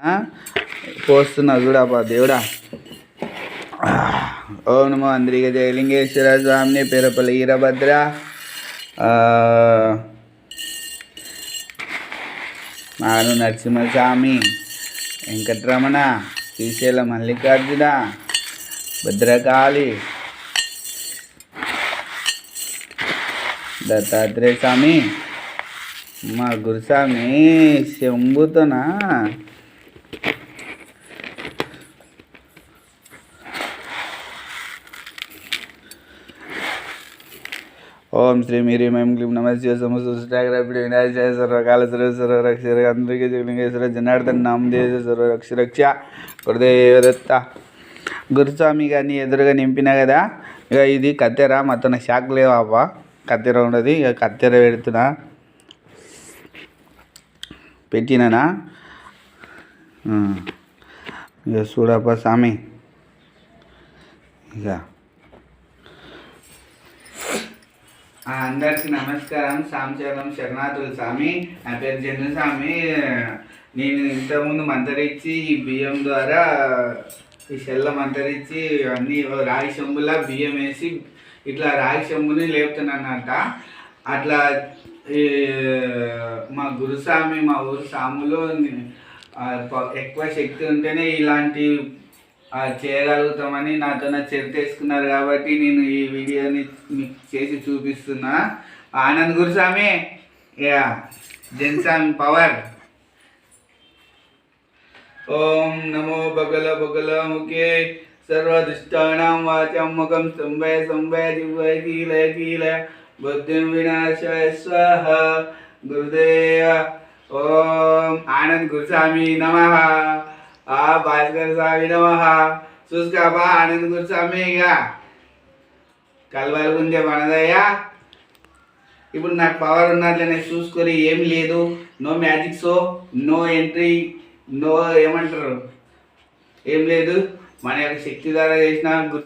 ఆ? పోస్తున్నా చూడబ్బా దేవుడా. అవును నమో అందరికీ జయలింగేశ్వర స్వామిని పేరపల్లి ఈరభద్ర మాను నరసింహస్వామి వెంకటరమణ శ్రీశైల మల్లికార్జున భద్రకాళి దత్తాత్రేయ స్వామి మా గురుస్వామి శంభుతోనా? ఓం శ్రీ మీరి మేం క్లీం నమస్తే సమస్త సుష్టాగ్రపిడి సర్వకాల సర్వ రక్ష అందరికీ జగలింగేశ్వర జనార్దన్ నామదేవ సర్వ రక్ష రక్ష గురుదేవదత్త గురుస్వామి గారిని ఎదురుగా నింపిన కదా ఇక ఇది కత్తెర మొత్తం షాక్ లేవాప కత్తెర ఉన్నది ఇక కత్తెర పెడుతున్నా. పెట్టినానా? ఇక చూడప్ప స్వామి. ఇక ఆ, అందరికీ నమస్కారం. సాంశరణం శరణాథులు స్వామి. నా పేరు జన్మ స్వామి. నేను ఇంతకుముందు మంతరించి ఈ బియ్యం ద్వారా ఈ సెల్ల మంతరించి అన్ని రాగి చెంబులా బియ్యం వేసి ఇట్లా రాగి చెంబుని లేపుతున్నానంట. అట్లా ఈ, మా గురుస్వామి మా ఊరు సాములు ఎక్కువ శక్తి ఉంటేనే ఇలాంటి చేయగలుగుతామని నాతో చర్చేసుకున్నారు కాబట్టి నేను ఈ వీడియోని మీకు చేసి చూపిస్తున్నా. ఆనంద్ గురుస్వామి యా జన్సామి పవర్. ఓం నమో బగల బగల ముఖే సర్వదుష్టానాం వాచం ముఖం సంభయ సంభయ జిహ్వయ కీల కీల బుద్ధిం వినాశాయ స్వాహ గురుదేవ ఓం ఆనంద్ గురుస్వామి నమః. ఆ భాస్కర్ స్వామి నమః చూసుకోబా ఆనంద్ గురుస్వామి ఇక. కలవలుగుందే మనదయ్యా. ఇప్పుడు నాకు పవర్ ఉన్నట్లనే చూసుకొని ఏం లేదు. No magic show no entry no ఏమంటారు? ఏం లేదు. మన యొక్క శక్తి ద్వారా చేసిన